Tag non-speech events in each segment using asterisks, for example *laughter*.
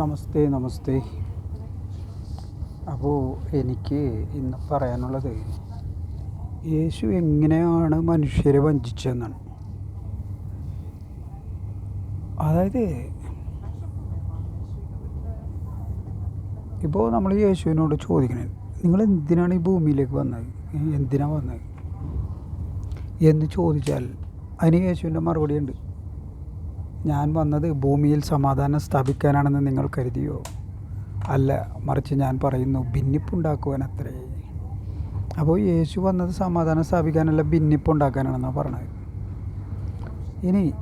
നമസ്തേ നമസ്തേ. അപ്പോൾ എനിക്ക് ഇന്ന് പറയാനുള്ളത് യേശു എങ്ങനെയാണ് മനുഷ്യരെ വഞ്ചിച്ചതെന്നാണ്. അതായത് ഇപ്പോൾ നമ്മൾ യേശുവിനോട് ചോദിക്കണേ നിങ്ങൾ എന്തിനാണ് ഈ ഭൂമിയിലേക്ക് വന്നത്? എന്തിനാണ് വന്നത്? എന്ന് ചോദിച്ചാൽ അതിന് യേശുവിന്റെ മറുപടി ഉണ്ട്. ഞാൻ വന്നത് ഭൂമിയിൽ സമാധാനം സ്ഥാപിക്കാനാണെന്ന് നിങ്ങൾ കരുതിയോ? അല്ല മറിച്ച് ഞാൻ പറയുന്നു ഭിന്നിപ്പുണ്ടാക്കുവാൻ അത്രേ അപ്പോൾ യേശു വന്നത് സമാധാനം സ്ഥാപിക്കാനല്ല ഭിന്നിപ്പുണ്ടാക്കാനാണെന്നാണ് പറഞ്ഞത്. ഇനി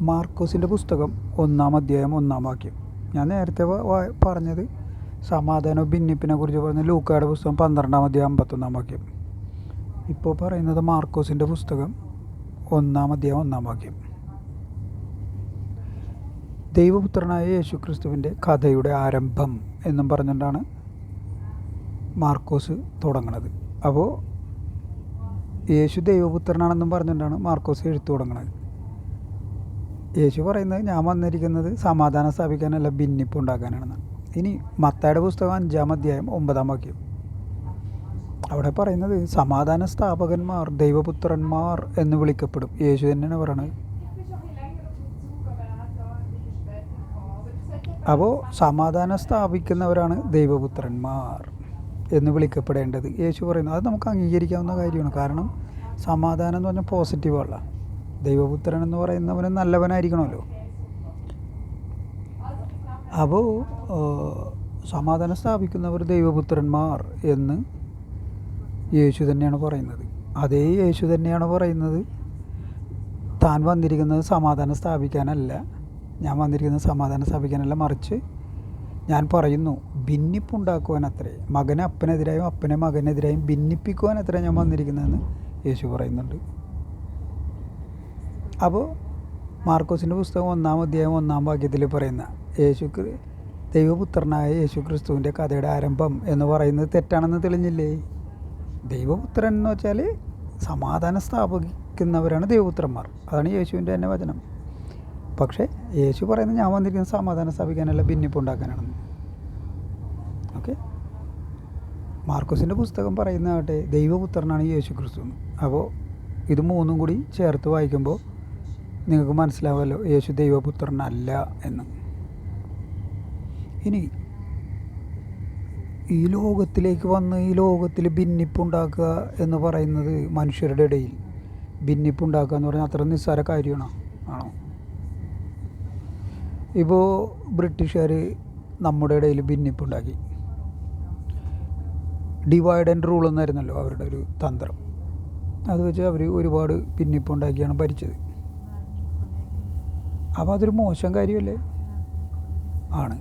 മാർക്കോസിന്റെ പുസ്തകം ഒന്നാം അധ്യായം ഒന്നാം വാക്യം. ഞാൻ നേരത്തെ പറഞ്ഞത് സമാധാനവും ഭിന്നിപ്പിനെ കുറിച്ച് പറഞ്ഞ ലൂക്കായുടെ പുസ്തകം പന്ത്രണ്ടാം അധ്യായം അമ്പത്തൊന്നാം വാക്യം. ഇപ്പോൾ പറയുന്നത് മാർക്കോസിന്റെ പുസ്തകം ഒന്നാം അധ്യായം ഒന്നാം വാക്യം. ദൈവപുത്രനായ യേശു ക്രിസ്തുവിന്റെ കഥയുടെ ആരംഭം എന്നും പറഞ്ഞുകൊണ്ടാണ് മാർക്കോസ് തുടങ്ങുന്നത് അപ്പോൾ യേശു ദൈവപുത്രനാണെന്നും പറഞ്ഞുകൊണ്ടാണ് മാർക്കോസ് എഴുത്തു തുടങ്ങുന്നത് യേശു പറയുന്നത് ഞാൻ വന്നിരിക്കുന്നത് സമാധാനം സ്ഥാപിക്കാനല്ല ഭിന്നിപ്പ് ഉണ്ടാക്കാനാണെന്ന് ഇനി മത്തായുടെ പുസ്തകം അഞ്ചാം അധ്യായം ഒമ്പതാം വാക്യം. അവിടെ പറയുന്നത് സമാധാന സ്ഥാപകന്മാർ ദൈവപുത്രന്മാർ എന്ന് വിളിക്കപ്പെടും. യേശു തന്നെയാണ് പറയണത്. അപ്പോൾ സമാധാനം സ്ഥാപിക്കുന്നവരാണ് ദൈവപുത്രന്മാർ എന്ന് വിളിക്കപ്പെടേണ്ടത്. യേശു പറയുന്നു അത് നമുക്ക് അംഗീകരിക്കാവുന്ന കാര്യമാണ്. കാരണം സമാധാനം എന്ന് പറഞ്ഞാൽ പോസിറ്റീവല്ല ദൈവപുത്രൻ എന്ന് പറയുന്നവന് നല്ലവനായിരിക്കണമല്ലോ. അപ്പോൾ സമാധാനം സ്ഥാപിക്കുന്നവർ ദൈവപുത്രന്മാർ എന്ന് യേശു തന്നെയാണ് പറയുന്നത്. അതേ യേശു തന്നെയാണ് പറയുന്നത്. താൻ വന്നിരിക്കുന്നത് സമാധാനം സ്ഥാപിക്കാനല്ല. ഞാൻ വന്നിരിക്കുന്നത് സമാധാനം സ്ഥാപിക്കാനല്ല. മറിച്ച് ഞാൻ പറയുന്നു ഭിന്നിപ്പുണ്ടാക്കുവാൻ അത്രേ മകനെ അപ്പനെതിരായും അപ്പനെ മകനെതിരായും ഭിന്നിപ്പിക്കുവാൻ അത്രേ ഞാൻ വന്നിരിക്കുന്നതെന്ന് യേശു പറയുന്നുണ്ട്. അപ്പോൾ മാർക്കോസിന്റെ പുസ്തകം ഒന്നാം അധ്യായം ഒന്നാം വാക്യത്തിൽ പറയുന്ന യേശു ദൈവപുത്രനായ യേശു ക്രിസ്തുവിന്റെ കഥയുടെ ആരംഭം എന്ന് പറയുന്നത് തെറ്റാണെന്ന് തെളിഞ്ഞില്ലേ? ദൈവപുത്രൻ എന്ന് വെച്ചാൽ സമാധാനം സ്ഥാപിക്കുന്നവരാണ് ദൈവപുത്രന്മാർ. അതാണ് യേശുവിന്റെ തന്നെ വചനം. പക്ഷേ യേശു പറയുന്നത് ഞാൻ വന്നിരിക്കുന്നത് സമാധാനം സ്ഥാപിക്കാനല്ല ഉണ്ടാക്കാനാണ്. ഓക്കെ? മാർക്കോസിന്റെ പുസ്തകം പറയുന്നതാകട്ടെ ദൈവപുത്രനാണ് യേശു ക്രിസ്തു അപ്പോൾ ഇത് മൂന്നും കൂടി ചേർത്ത് വായിക്കുമ്പോൾ നിങ്ങൾക്ക് മനസ്സിലാവുമല്ലോ യേശു ദൈവപുത്രനല്ല എന്ന്. ഇനി ഈ ലോകത്തിലേക്ക് വന്ന് ഈ ലോകത്തിൽ ഭിന്നിപ്പുണ്ടാക്കുക എന്ന് പറയുന്നത് മനുഷ്യരുടെ ഇടയിൽ. ഭിന്നിപ്പുണ്ടാക്കുക എന്ന് പറഞ്ഞാൽ അത്ര നിസ്സാര കാര്യമാണോ? ആണോ? ഇപ്പോൾ ബ്രിട്ടീഷുകാർ നമ്മുടെ ഇടയിൽ ഭിന്നിപ്പുണ്ടാക്കി. ഡിവൈഡ് ആൻഡ് റൂൾ എന്നായിരുന്നല്ലോ അവരുടെ ഒരു തന്ത്രം. അത് വെച്ച് അവർ ഒരുപാട് ഭിന്നിപ്പുണ്ടാക്കിയാണ് ഭരിച്ചത്. അപ്പോൾ അതൊരു മോശം കാര്യമല്ലേ? ആണ്.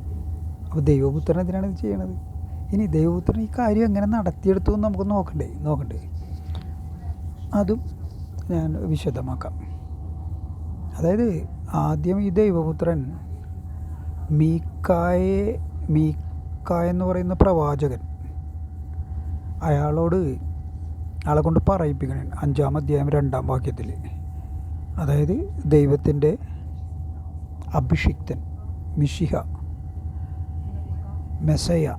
അപ്പോൾ ദൈവപുത്രൻ എന്തിനാണ് ഇത് ചെയ്യണത്? ഇനി ദൈവപുത്രൻ ഈ കാര്യം എങ്ങനെ നടത്തിയെടുത്തു എന്ന് നമുക്ക് നോക്കണ്ടേ? നോക്കണ്ടേ. അതും ഞാൻ വിശദമാക്കാം. അതായത് ആദ്യം ഈ ദൈവപുത്രൻ മീക്കായെ മീക്കായ എന്ന് പറയുന്ന പ്രവാചകൻ അയാളോട് അയാളെ കൊണ്ട് പറയിപ്പിക്കണേ. അഞ്ചാം അധ്യായം രണ്ടാം വാക്യത്തിൽ. അതായത് ദൈവത്തിന്റെ അഭിഷിക്തൻ മിഷിഹ മെസയ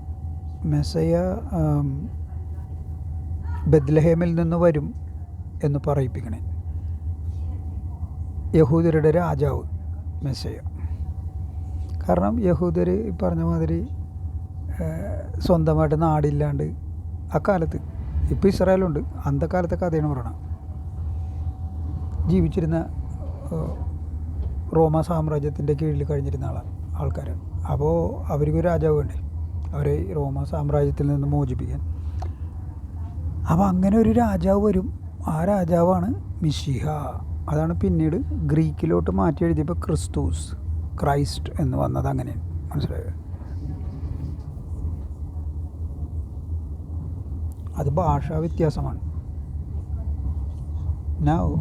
മെസയ ആം, ബദ്ലഹേമിൽ നിന്ന് വരും എന്ന് പറയിപ്പിക്കണേ. യഹൂദരുടെ രാജാവ് മെസ്സയ. കാരണം യഹൂദർ പറഞ്ഞ മാതിരി സ്വന്തമായിട്ട് നാടില്ലാണ്ട് അക്കാലത്ത് ഇപ്പോൾ ഇസ്രായേലുണ്ട് അന്തക്കാലത്തെ കഥയാണ് പറയണം. ജീവിച്ചിരുന്ന റോമ സാമ്രാജ്യത്തിന്റെ കീഴിൽ കഴിഞ്ഞിരുന്ന ആളാണ് ആൾക്കാരാണ്. അപ്പോൾ അവർക്ക് ഒരു രാജാവ് വേണ്ടേ? അവരെ റോമ സാമ്രാജ്യത്തിൽ നിന്ന് മോചിപ്പിക്കാൻ. അപ്പോൾ അങ്ങനെ ഒരു രാജാവ് വരും. ആ രാജാവാണ് മിഷിഹ അതാണ് പിന്നീട് ഗ്രീക്കിലോട്ട് മാറ്റി എഴുതിയപ്പോൾ ക്രിസ്തുസ് ക്രൈസ്റ്റ് എന്ന് വന്നത് അങ്ങനെയാണ്. മനസ്സിലായത് അത് ഭാഷാ വ്യത്യാസമാണ്. നൗ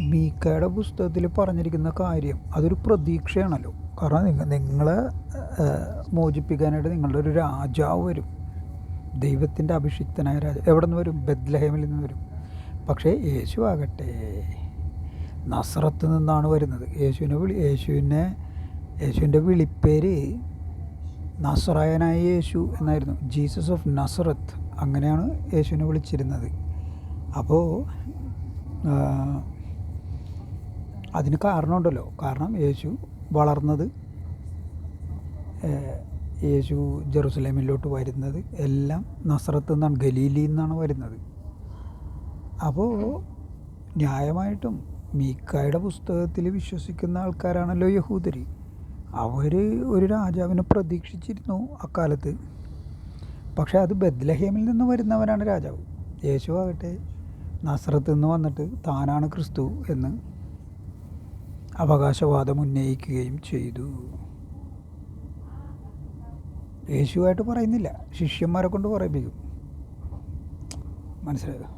മീക്കയുടെ പുസ്തകത്തിൽ പറഞ്ഞിരിക്കുന്ന കാര്യം അതൊരു പ്രതീക്ഷയാണല്ലോ. കാരണം നിങ്ങൾ നിങ്ങളെ മോചിപ്പിക്കാനായിട്ട് നിങ്ങളുടെ ഒരു രാജാവ് വരും. ദൈവത്തിന്റെ അഭിഷിക്തനായ രാജാവ് എവിടെ നിന്ന് വരും? ബദ്ലഹേമിൽ നിന്ന് വരും. പക്ഷേ യേശു ആകട്ടെ നസ്രത്ത് നിന്നാണ് വരുന്നത്. യേശുവിനെ വിളി യേശുവിനെ യേശുവിന്റെ വിളിപ്പേര് നസ്രായനായ യേശു എന്നായിരുന്നു. ജീസസ് ഓഫ് നസ്രത്ത് അങ്ങനെയാണ് യേശുവിനെ വിളിച്ചിരുന്നത്. അപ്പോൾ അതിന് കാരണമുണ്ടല്ലോ. കാരണം യേശു വളർന്നത് യേശു ജെറുസലേമിലോട്ട് വരുന്നത് എല്ലാം നസ്രത്ത് നിന്നാണ് ഗലീലിയിൽ നിന്നാണ് വരുന്നത്. അപ്പോൾ ന്യായമായിട്ടും മീക്കായുടെ പുസ്തകത്തിൽ വിശ്വസിക്കുന്ന ആൾക്കാരാണല്ലോ യഹൂദരി. അവർ ഒരു രാജാവിനെ പ്രതീക്ഷിച്ചിരുന്നു അക്കാലത്ത്. പക്ഷേ അത് ബദ്ലഹേമിൽ നിന്ന് വരുന്നവനാണ് രാജാവ്. യേശു ആകട്ടെ നസ്രത്ത് നിന്ന് വന്നിട്ട് താനാണ് ക്രിസ്തു എന്ന് അവകാശവാദം ഉന്നയിക്കുകയും ചെയ്തു. യേശുവായിട്ട് പറയുന്നില്ല. ശിഷ്യന്മാരെ കൊണ്ട് പറയിപ്പിക്കും. മനസ്സിലായോ?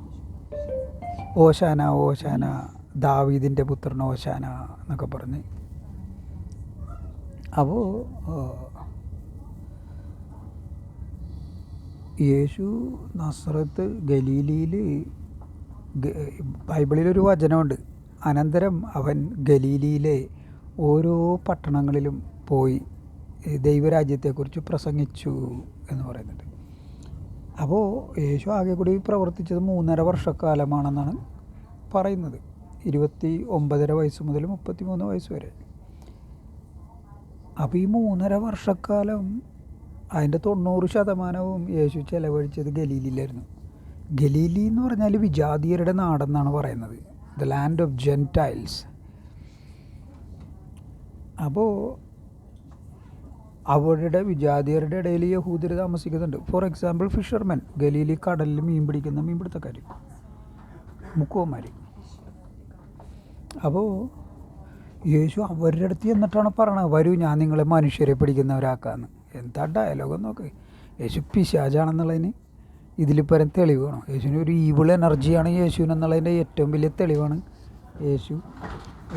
ഓശാന ഓശാന ദാവീദിന്റെ പുത്രൻ ഓശാന എന്നൊക്കെ പറഞ്ഞ്. അപ്പോൾ യേശു നസ്രത്ത് ഗലീലിയിൽ ബൈബിളിലൊരു വചനമുണ്ട്. അനന്തരം അവൻ ഗലീലിയിലെ ഓരോ പട്ടണങ്ങളിലും പോയി ദൈവരാജ്യത്തെക്കുറിച്ച് പ്രസംഗിച്ചു എന്ന് പറയുന്നുണ്ട്. അപ്പോൾ യേശു ആകെ കൂടി പ്രവർത്തിച്ചത് മൂന്നര വർഷക്കാലമാണെന്നാണ് പറയുന്നത്. ഇരുപത്തി ഒമ്പതര വയസ്സ് മുതൽ മുപ്പത്തി മൂന്ന് വയസ്സ് വരെ. അപ്പോൾ ഈ മൂന്നര വർഷക്കാലം അതിന്റെ തൊണ്ണൂറ് ശതമാനവും യേശു ചെലവഴിച്ചത് ഗലീലിയിലായിരുന്നു. ഗലീലി എന്ന് പറഞ്ഞാൽ വിജാതീയരുടെ നാടെന്നാണ് പറയുന്നത്. ദ ലാൻഡ് ഓഫ് ജെന്റൈൽസ് അപ്പോൾ അവരുടെ വിജാതിയരുടെ ഇടയിൽ യഹൂദർ താമസിക്കുന്നുണ്ട്. ഫോർ എക്സാമ്പിൾ ഫിഷർമെൻ ഗലീലി കടലിൽ മീൻ പിടിക്കുന്ന മീൻപിടുത്തക്കാർ മുക്കുവന്മാർ അപ്പോൾ യേശു അവരുടെ അടുത്ത് എന്നിട്ടാണ് പറയണത് വരൂ ഞാൻ നിങ്ങളെ മനുഷ്യരെ പിടിക്കുന്നവരാക്കാന്ന്. എന്താ ഡയലോഗ് നോക്ക്. യേശു പിശാചാണെന്നുള്ളതിന് ഇതിൽ പരം തെളിവ് വേണം യേശുവിന് ഒരു ഈവിൾ എനർജിയാണ് യേശുവിൻ എന്നുള്ളതിന്റെ ഏറ്റവും വലിയ തെളിവാണ് യേശു.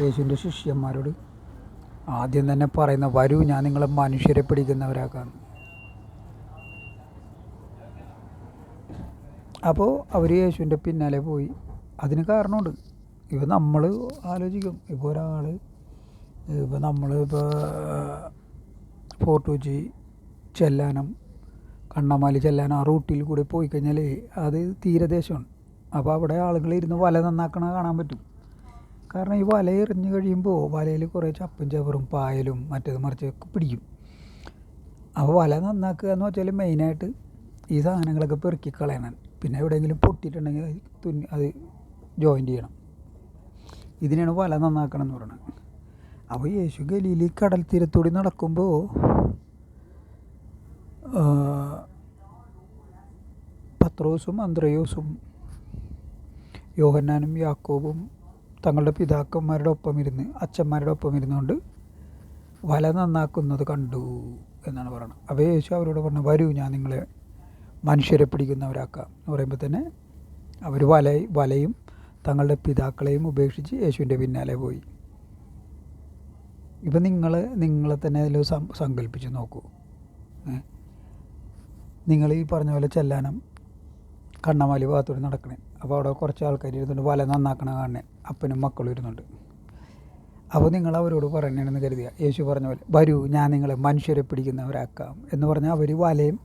യേശുവിന്റെ ശിഷ്യന്മാരോട് ആദ്യം തന്നെ പറയുന്ന വരൂ ഞാൻ നിങ്ങളെ മനുഷ്യരെ പിടിക്കുന്നവരാക്കാൻ. അപ്പോൾ അവർ യേശുവിന്റെ പിന്നാലെ പോയി. അതിന് കാരണമുണ്ട്. ഇപ്പോൾ നമ്മൾ ആലോചിക്കും. ഇപ്പോൾ ഒരാൾ ഇപ്പോൾ നമ്മൾ ഇപ്പോൾ ഫോർട്ട് കൊച്ചി ചെല്ലാനം കണ്ണമാലി ചെല്ലാൻ ആ റൂട്ടിൽ കൂടി പോയി കഴിഞ്ഞാൽ അത് തീരദേശമാണ് അപ്പോൾ അവിടെ ആളുകൾ ഇരുന്ന് വല നന്നാക്കണ കാണാൻ പറ്റും. കാരണം ഈ വല എറിഞ്ഞു കഴിയുമ്പോൾ വലയിൽ കുറേ ചപ്പും ചവറും പായലും മറ്റേത് മറിച്ചൊക്കെ പിടിക്കും. അപ്പോൾ വല നന്നാക്കുക എന്ന് വെച്ചാൽ മെയിനായിട്ട് ഈ സാധനങ്ങളൊക്കെ പെറുക്കി കളയണം. പിന്നെ എവിടെയെങ്കിലും പൊട്ടിയിട്ടുണ്ടെങ്കിൽ തുന്നി അത് ജോയിന്റ് ചെയ്യണം. ഇതിനാണ് വല നന്നാക്കണം എന്ന് പറയുന്നത്. അപ്പോൾ യേശു ഗലീലി കടൽ തീരത്തൂടി നടക്കുമ്പോൾ പത്രോസും അന്ത്രയോസും യോഹന്നാനും യാക്കോബും തങ്ങളുടെ പിതാക്കന്മാരുടെ ഒപ്പം ഇരുന്ന് അച്ഛന്മാരുടെ ഒപ്പം ഇരുന്നുകൊണ്ട് വല നന്നാക്കുന്നത് കണ്ടു എന്നാണ് പറയുന്നത്. അപ്പോൾ യേശു അവരോട് പറഞ്ഞു വരൂ ഞാൻ നിങ്ങളെ മനുഷ്യരെ പിടിക്കുന്നവരാക്കാം. എന്ന് പറയുമ്പോൾ തന്നെ അവർ വല വലയും തങ്ങളുടെ പിതാക്കളെയും ഉപേക്ഷിച്ച് യേശുവിന്റെ പിന്നാലെ പോയി. ഇപ്പം നിങ്ങൾ നിങ്ങളെ തന്നെ അതിൽ സങ്കല്പിച്ച് നോക്കൂ? നിങ്ങൾ ഈ പറഞ്ഞ പോലെ ചെല്ലാനം കണ്ണമാലി ഭാഗത്തൂടെ നടക്കണേ. അപ്പോൾ അവിടെ കുറച്ച് ആൾക്കാർ ഇരുന്നുണ്ട്. വല നന്നാക്കണ കാണണേ. അപ്പനും മക്കളും ഇരുന്നുണ്ട്. അപ്പോൾ നിങ്ങൾ അവരോട് പറയണമെന്ന് കരുതുക യേശു പറഞ്ഞ പോലെ വരൂ ഞാൻ നിങ്ങളെ മനുഷ്യരെ പിടിക്കുന്നവരാക്കാം. എന്ന് പറഞ്ഞാൽ അവർ വലയും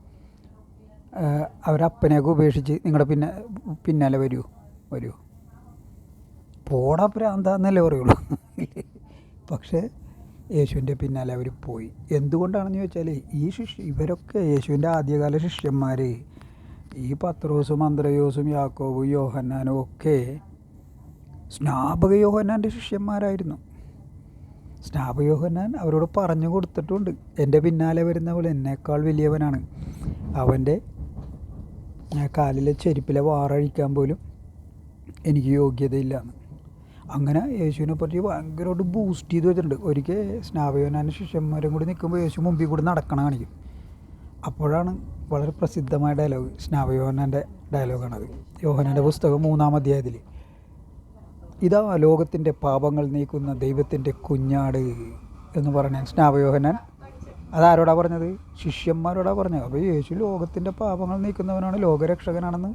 അവരപ്പനെയൊക്കെ ഉപേക്ഷിച്ച് നിങ്ങളുടെ പിന്നെ പിന്നാലെ വരൂ വരൂ. പോടാ പ്രാന്താന്നല്ലേ പറയുള്ളൂ. പക്ഷേ യേശുവിന്റെ പിന്നാലെ അവർ പോയി. എന്തുകൊണ്ടാണെന്ന് ചോദിച്ചാൽ ഈ ശിഷ്യ ഇവരൊക്കെ യേശുവിന്റെ ആദ്യകാല ശിഷ്യന്മാർ ഈ പത്രോസും അന്ത്രയോസും യാക്കോബും യോഹന്നാനും ഒക്കെ സ്നാപക യോഹന്നാന്റെ ശിഷ്യന്മാരായിരുന്നു. സ്നാപക യോഹന്നാൻ അവരോട് പറഞ്ഞു കൊടുത്തിട്ടുണ്ട് എന്റെ പിന്നാലെ വരുന്നവൾ എന്നേക്കാൾ വലിയവനാണ്. അവന്റെ കാലിലെ ചെരുപ്പിലെ വാറഴിക്കാൻ പോലും എനിക്ക് യോഗ്യതയില്ലാന്ന് അങ്ങനെ യേശുവിനെ പറ്റി ഭയങ്കരമായിട്ട് ബൂസ്റ്റ് ചെയ്ത് വെച്ചിട്ടുണ്ട്. ഒരിക്കൽ സ്നാപയോനാന്റെ ശിഷ്യന്മാരും കൂടി നിൽക്കുമ്പോൾ യേശു മുമ്പിൽ കൂടി നടക്കണം കാണിക്കും. അപ്പോഴാണ് വളരെ പ്രസിദ്ധമായ ഡയലോഗ് സ്നാപയോനാന്റെ ഡയലോഗാണത് യോഹനാന്റെ പുസ്തകം മൂന്നാം അധ്യായത്തിൽ. ഇതാ ലോകത്തിന്റെ പാപങ്ങൾ നീക്കുന്ന ദൈവത്തിന്റെ കുഞ്ഞാട് എന്ന് പറഞ്ഞ സ്നാപയോഹനാൻ അതാരോടാ പറഞ്ഞത്? ശിഷ്യന്മാരോടാ പറഞ്ഞത്. അപ്പോൾ യേശു ലോകത്തിന്റെ പാപങ്ങൾ നീക്കുന്നവനാണ് ലോകരക്ഷകനാണെന്ന്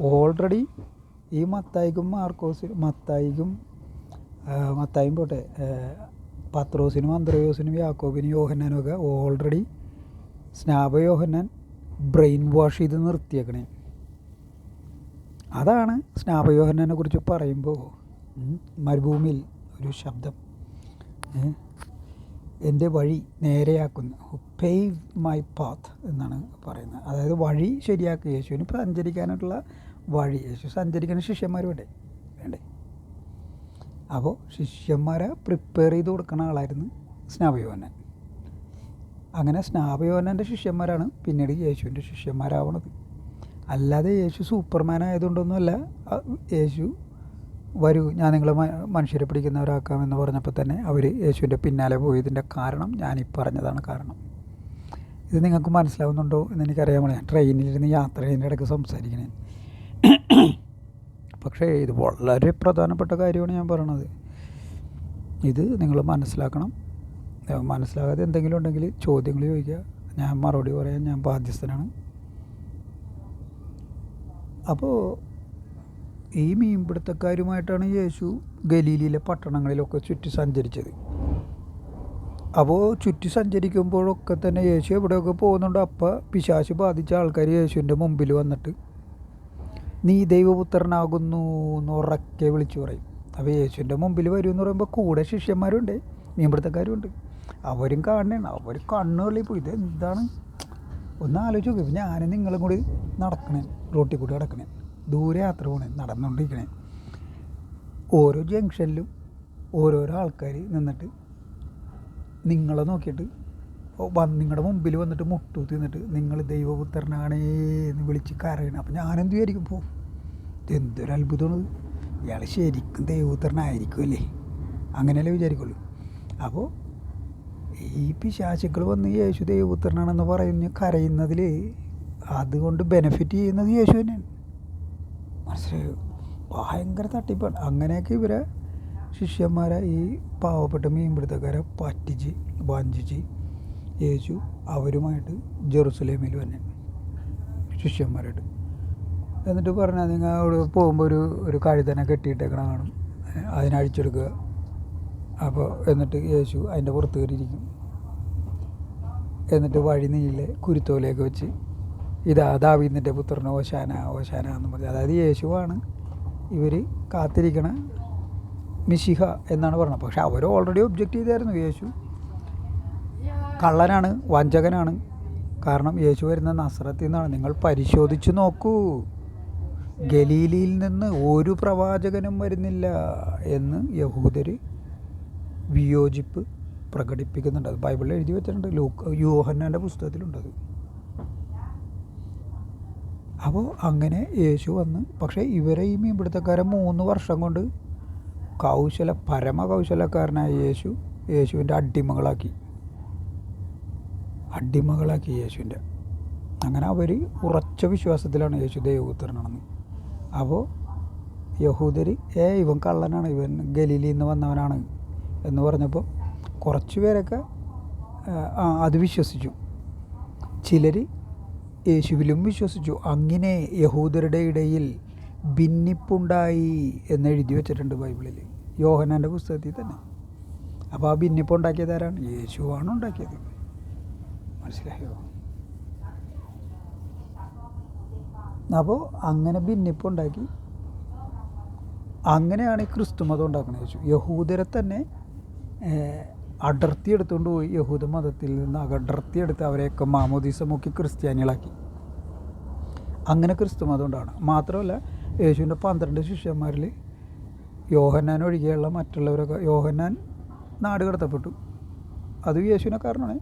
ഓൾറെഡി ഈ മത്തായിക്കും മാർക്കോസിനും മത്തായിക്കും മത്തായും പോട്ടെ പത്രോസിനും അന്ത്രയോസിനും യാക്കോബിനും യോഹന്നാനും ഒക്കെ ഓൾറെഡി സ്നാപ യോഹന്നാൻ ബ്രെയിൻ വാഷ് ചെയ്ത് നിർത്തിയേക്കണേ. അതാണ് സ്നാപയോഹനെ കുറിച്ച് പറയുമ്പോൾ മരുഭൂമിയിൽ ഒരു ശബ്ദം. എന്റെ വഴി നേരെയാക്കുന്നു. പേവ് മൈ പാത്ത് എന്നാണ് പറയുന്നത്. അതായത് വഴി ശരിയാക്കുക. യേശുവിന് സഞ്ചരിക്കാനായിട്ടുള്ള വഴി യേശു സഞ്ചരിക്കുന്ന ശിഷ്യന്മാർ വേണ്ടേ? വേണ്ടേ അപ്പോൾ ശിഷ്യന്മാരെ പ്രിപ്പയർ ചെയ്ത് കൊടുക്കുന്ന ആളായിരുന്നു സ്നാപയോനൻ അങ്ങനെ സ്നാപയോനന്റെ ശിഷ്യന്മാരാണ് പിന്നീട് യേശുവിന്റെ ശിഷ്യന്മാരാവണത്. അല്ലാതെ യേശു സൂപ്പർമാൻ ആയതുകൊണ്ടൊന്നുമല്ല യേശു വരൂ ഞാൻ നിങ്ങളെ മനുഷ്യരെ പിടിക്കുന്നവരാക്കാമെന്ന് പറഞ്ഞപ്പോൾ തന്നെ അവർ യേശുവിന്റെ പിന്നാലെ പോയതിന്റെ കാരണം ഞാൻ ഈ പറഞ്ഞതാണ് കാരണം. ഇത് നിങ്ങൾക്ക് മനസ്സിലാവുന്നുണ്ടോ എന്ന് എനിക്കറിയാമോ ഞാൻ ട്രെയിനിലിരുന്ന് യാത്ര ചെയ്യുന്ന ഇടയ്ക്ക് സംസാരിക്കണേ. പക്ഷേ ഇത് വളരെ പ്രധാനപ്പെട്ട കാര്യമാണ് ഞാൻ പറയണത്. ഇത് നിങ്ങൾ മനസ്സിലാക്കണം. മനസ്സിലാകാതെ എന്തെങ്കിലും ഉണ്ടെങ്കിൽ ചോദ്യങ്ങൾ ചോദിക്കുക. ഞാൻ മറുപടി പറയാൻ ഞാൻ ബാധ്യസ്ഥനാണ്. അപ്പോൾ ഈ മീൻപിടുത്തക്കാരുമായിട്ടാണ് യേശു ഗലീലിയിലെ പട്ടണങ്ങളിലൊക്കെ ചുറ്റി സഞ്ചരിച്ചത്. അപ്പോൾ ചുറ്റി സഞ്ചരിക്കുമ്പോഴൊക്കെ തന്നെ യേശു എവിടെയൊക്കെ പോകുന്നുണ്ട്? അപ്പം പിശാശ് ബാധിച്ച ആൾക്കാർ യേശുവിന്റെ മുമ്പിൽ വന്നിട്ട് നീ ദൈവപുത്രനാകുന്നു എന്ന് ഉറക്കെ വിളിച്ചു പറയും. അപ്പോൾ യേശുവിന്റെ മുമ്പിൽ വരും എന്ന് പറയുമ്പോൾ കൂടെ ശിഷ്യന്മാരുണ്ട് മീൻപിടുത്തക്കാരും ഉണ്ട് അവരും കാണണേണ് അവർ കണ്ണുകളിൽ പോയി. ഇത് എന്താണ് ഒന്ന് ആലോചിച്ച് നോക്കി. ഞാൻ നിങ്ങളും കൂടി നടക്കണേ റോട്ടിൽ കൂടി നടക്കണേ ദൂരെ യാത്ര പോകണേ നടന്നുകൊണ്ടിരിക്കണേ. ഓരോ ജംഗ്ഷനിലും ഓരോരോ ആൾക്കാർ നിന്നിട്ട് നിങ്ങളെ നോക്കിയിട്ട് വന്ന് നിങ്ങളുടെ മുമ്പിൽ വന്നിട്ട് മുട്ടു തിന്നിട്ട് നിങ്ങൾ ദൈവപുത്രനാണേ എന്ന് വിളിച്ച് കരയണം. അപ്പം ഞാനെന്ത് വിചാരിക്കും? പോ എന്തൊരു അത്ഭുതമാണ് ഇയാൾ ശരിക്കും ദൈവപുത്രനായിരിക്കുമല്ലേ അങ്ങനെയല്ലേ വിചാരിക്കുള്ളൂ. അപ്പോൾ ഈ പിശാചുക്കൾ വന്ന് യേശു ദൈവപുത്രനാണെന്ന് പറയുന്ന കരയുന്നതിൽ അതുകൊണ്ട് ബെനിഫിറ്റ് ചെയ്യുന്നത് യേശു തന്നെയാണ്. മനസ്സിലായോ? ഭയങ്കര തട്ടിപ്പാണ്. അങ്ങനെയൊക്കെ ഇവരെ ശിഷ്യന്മാരെ ഈ പാവപ്പെട്ട മീൻപിടുത്തക്കാരെ പറ്റിച്ച് വഞ്ചിച്ച് യേശു അവരുമായിട്ട് ജെറുസലേമിൽ വന്നെ. ശിഷ്യന്മാരായിട്ട്. എന്നിട്ട് പറഞ്ഞാൽ നിങ്ങൾ അവിടെ പോകുമ്പോൾ ഒരു ഒരു കഴുതനെ കെട്ടിയിട്ടേക്കണ കാണും. അതിനഴിച്ചെടുക്കുക അപ്പോൾ എന്നിട്ട് യേശു അതിന്റെ പുറത്ത് കയറിയിരിക്കും. എന്നിട്ട് വഴി നീളെ കുരുത്തോലേക്ക് വെച്ച് ഇതാ ദാവീദിന്റെ പുത്രൻ ഓശാന ഓശാന എന്ന് പറഞ്ഞു. അതായത് യേശുവാണ് ഇവർ കാത്തിരിക്കണ മിശിഹ എന്നാണ് പറഞ്ഞത്. പക്ഷെ അവർ ഓൾറെഡി ഒബ്ജക്റ്റ് ചെയ്തായിരുന്നു യേശു. കള്ളനാണ് വഞ്ചകനാണ്. കാരണം യേശു വരുന്ന നസ്രത്തിൽ നിന്നാണ്. നിങ്ങൾ പരിശോധിച്ച് നോക്കൂ. ഗലീലിയിൽ നിന്ന് ഒരു പ്രവാചകനും വരുന്നില്ല എന്ന് യഹൂദർ വിയോജിപ്പ് പ്രകടിപ്പിക്കുന്നുണ്ട്. അത് ബൈബിളിൽ എഴുതി വെച്ചിട്ടുണ്ട്. ലൂക്ക് യോഹന്നാന്റെ പുസ്തകത്തിലുണ്ടത് അപ്പോൾ അങ്ങനെ യേശു വന്ന് പക്ഷേ ഇവരെ ഈ മീൻപിടുത്തക്കാരെ മൂന്ന് വർഷം കൊണ്ട് കൗശല പരമകൗശലക്കാരനായ യേശു യേശുവിന്റെ അടിമകളാക്കി. അടിമകളാക്കി യേശുവിന്റെ. അങ്ങനെ അവർ ഉറച്ച വിശ്വാസത്തിലാണ് യേശു ദൈവപുത്രനാണെന്ന്. അപ്പോൾ യഹൂദർ ഏ ഇവൻ കള്ളനാണ് ഇവൻ ഗലീലിൽ നിന്ന് വന്നവനാണ് എന്ന് പറഞ്ഞപ്പോൾ കുറച്ച് പേരൊക്കെ അത് വിശ്വസിച്ചു. ചിലർ യേശുവിലും വിശ്വസിച്ചു. അങ്ങനെ യഹൂദരുടെ ഇടയിൽ ഭിന്നിപ്പുണ്ടായി എന്ന് എഴുതി വെച്ചിട്ടുണ്ട് ബൈബിളിൽ യോഹനാന്റെ പുസ്തകത്തിൽ തന്നെ. അപ്പോൾ ആ ഭിന്നിപ്പുണ്ടാക്കിയത് ആരാണ്? യേശുവാണ് ഉണ്ടാക്കിയത്. മനസ്സിലായോ? അപ്പോൾ അങ്ങനെ ഭിന്നിപ്പുണ്ടാക്കി. അങ്ങനെയാണ് ഈ ക്രിസ്തു മതം ഉണ്ടാക്കുന്നത് ചോദിച്ചു. യഹൂദരെ തന്നെ അടർത്തി എടുത്തുകൊണ്ട് പോയി യഹൂദ മതത്തിൽ നിന്ന് അടർത്തി എടുത്ത് അവരെയൊക്കെ മാമോദീസ മുക്കി ക്രിസ്ത്യാനികളാക്കി. അങ്ങനെ ക്രിസ്തു മതം ഉണ്ടാവണം. മാത്രമല്ല യേശുവിന്റെ പന്ത്രണ്ട് ശിഷ്യന്മാരിൽ യോഹന്നാൻ ഒഴികെയുള്ള മറ്റുള്ളവരൊക്കെ യോഹന്നാൻ നാട് കടത്തപ്പെട്ടു. അത് യേശുവിനെ കാരണമാണ്.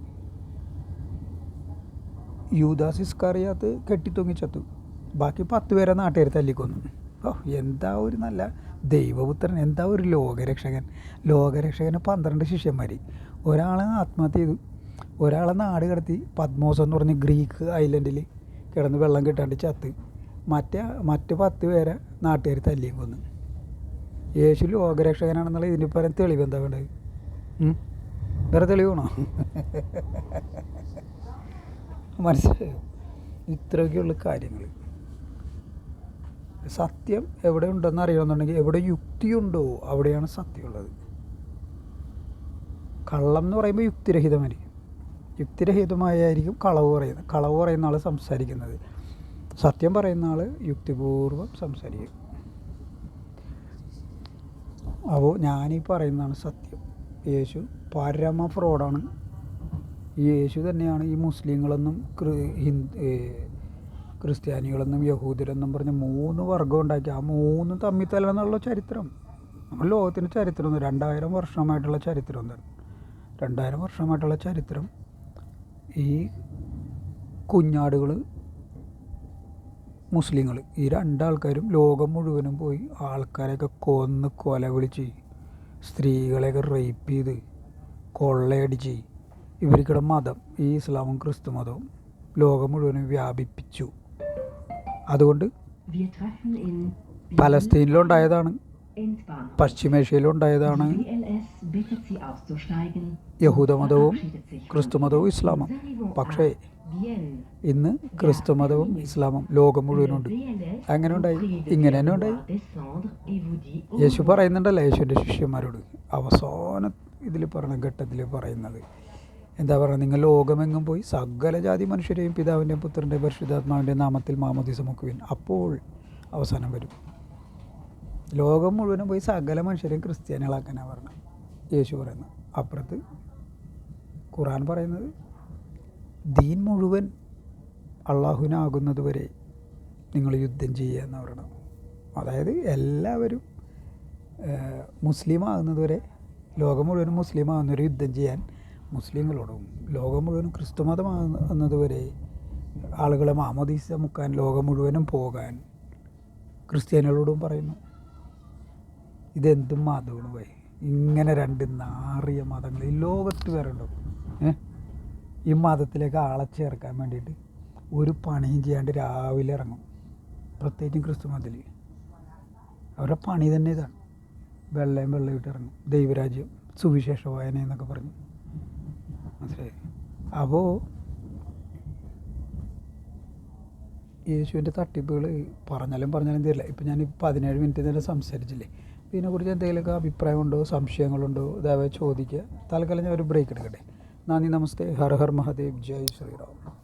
യൂദാസ് ഇസ്കാറിയാത്ത് കെട്ടിത്തൊങ്ങിച്ചത്തു. ബാക്കി പത്ത് പേരെ നാട്ടുകാർ തല്ലിക്കൊന്നു. ഓ എന്താ ഒരു നല്ല ദൈവപുത്രൻ എന്താ ഒരു ലോകരക്ഷകൻ? ലോകരക്ഷകന് പന്ത്രണ്ട് ശിഷ്യന്മാർ ഒരാളെ ആത്മഹത്യ ചെയ്തു. ഒരാളെ നാട് കടത്തി. പത്മോസം എന്ന് പറഞ്ഞ് ഗ്രീക്ക് ഐലൻഡിൽ കിടന്ന് വെള്ളം കിട്ടാണ്ട് ചത്ത്. മറ്റേ മറ്റ് പത്ത് പേരെ നാട്ടുകാർ തല്ലിയും കൊന്നു യേശു ലോകരക്ഷകനാണെന്നുള്ള ഇതിന് പരം തെളിവ് എന്താ വേണ്ടത്? വേറെ തെളിവാണോ *laughs* മനസ്സിലായോ? ഇത്രയൊക്കെയുള്ള കാര്യങ്ങൾ സത്യം എവിടെ ഉണ്ടെന്ന് അറിയണമെന്നുണ്ടെങ്കിൽ എവിടെ യുക്തിയുണ്ടോ അവിടെയാണ് സത്യമുള്ളത്. കള്ളം എന്ന് പറയുമ്പോൾ യുക്തിരഹിതമായിരിക്കും. യുക്തിരഹിതമായായിരിക്കും കളവ് പറയുന്നത്. കളവ് പറയുന്ന ആൾ സംസാരിക്കുന്നത്. സത്യം പറയുന്ന ആൾ യുക്തിപൂർവം സംസാരിക്കും. അപ്പോൾ ഞാനീ പറയുന്നതാണ് സത്യം. യേശു പരമ ഫ്രോഡാണ് യേശു തന്നെയാണ് ഈ മുസ്ലിങ്ങളെന്നും ഹിന്ദു ക്രിസ്ത്യാനികളെന്നും യഹൂദരെന്നും പറഞ്ഞ് മൂന്ന് വർഗം ഉണ്ടാക്കി. ആ മൂന്ന് തമ്മിൽ തല്ലെന്നുള്ള ചരിത്രം. നമ്മൾ ലോകത്തിന്റെ ചരിത്രം രണ്ടായിരം വർഷമായിട്ടുള്ള ചരിത്രം എന്താണ് രണ്ടായിരം വർഷമായിട്ടുള്ള ചരിത്രം. ഈ കുഞ്ഞാടുകൾ മുസ്ലിങ്ങൾ ഈ രണ്ടാൾക്കാരും ലോകം മുഴുവനും പോയി ആൾക്കാരെയൊക്കെ കൊന്ന് കൊല വിളിച്ച് സ്ത്രീകളെയൊക്കെ റേപ്പ് ചെയ്ത് കൊള്ളയടിച്ച് ഇവർക്കിടെ മതം ഈ ഇസ്ലാമും ക്രിസ്തു മതവും ലോകം മുഴുവനും വ്യാപിപ്പിച്ചു അതുകൊണ്ട് പലസ്തീനിലുണ്ടായതാണ് പശ്ചിമേഷ്യയിലുണ്ടായതാണ്. യഹൂദമതവും ക്രിസ്തുമതവും ഇസ്ലാമും പക്ഷേ. ഇന്ന് ക്രിസ്തുമതവും ഇസ്ലാമും ലോകം മുഴുവനുണ്ട് അങ്ങനെ ഉണ്ടായി ഇങ്ങനെ തന്നെ ഉണ്ടായി യേശു. പറയുന്നുണ്ടല്ലോ യേശുവിന്റെ ശിഷ്യന്മാരോട് അവസാന ഇതിൽ പറഞ്ഞ ഘട്ടത്തിൽ പറയുന്നത് എന്താ പറയുക നിങ്ങൾ ലോകമെങ്ങും പോയി സകല ജാതി മനുഷ്യരെയും പിതാവിന്റെയും പുത്രന്റെയും പരിശുദ്ധാത്മാവിന്റെയും നാമത്തിൽ മാമോദി മുക്കുവിൻ. അപ്പോൾ അവസാനം വരും. ലോകം മുഴുവനും പോയി സകല മനുഷ്യരെയും ക്രിസ്ത്യാനികളാക്കാനാണ് പറഞ്ഞത്. യേശു പറയുന്നത് അപ്പുറത്ത് ഖുറാൻ പറയുന്നത് ദീൻ മുഴുവൻ അള്ളാഹുവിനാകുന്നത് വരെ നിങ്ങൾ യുദ്ധം ചെയ്യുക എന്ന് പറയണം അതായത് എല്ലാവരും മുസ്ലിം ആകുന്നത് വരെ ലോകം മുഴുവനും മുസ്ലിം ആകുന്നവരെ യുദ്ധം ചെയ്യാൻ മുസ്ലിങ്ങളോടും ലോകം മുഴുവനും ക്രിസ്തുമതമാകുന്നത് എന്നതുവരെ ആളുകളെ മാമോദീസ മുക്കാൻ ലോകം മുഴുവനും പോകാൻ ക്രിസ്ത്യാനികളോടും പറയുന്നു. ഇതെന്തും പോയി ഇങ്ങനെ രണ്ട് നാറിയ മതങ്ങൾ ഈ ലോകത്ത് വേറെ ഉണ്ടോ? ഈ മതത്തിലേക്ക് ആളെ ചേർക്കാൻ വേണ്ടിയിട്ട് ഒരു പണിയും ചെയ്യാണ്ട് രാവിലെ ഇറങ്ങും. പ്രത്യേകിച്ചും ക്രിസ്തു മതത്തിൽ അവരുടെ പണി തന്നെ ഇതാണ്. വെള്ളയും വെള്ളം ഇട്ട് ഇറങ്ങും. ദൈവരാജ്യം സുവിശേഷ വായന എന്നൊക്കെ പറഞ്ഞു. മനസ്സിലായി അപ്പോൾ യേശുവിന്റെ തട്ടിപ്പുകൾ പറഞ്ഞാലും പറഞ്ഞാലും തീരില്ല. ഇപ്പം ഞാൻ പതിനേഴ് മിനിറ്റ് തന്നെ സംസാരിച്ചില്ലേ? ഇതിനെ ഇതിനെക്കുറിച്ച് എന്തെങ്കിലുമൊക്കെ അഭിപ്രായമുണ്ടോ സംശയങ്ങളുണ്ടോ ദയവായി ചോദിക്കുക. തൽക്കാലം ഞാൻ ഒരു ബ്രേക്ക് എടുക്കട്ടെ. നന്ദി നമസ്തേ. ഹർ ഹർ മഹാദേവ്. ജയ് ശ്രീറാം.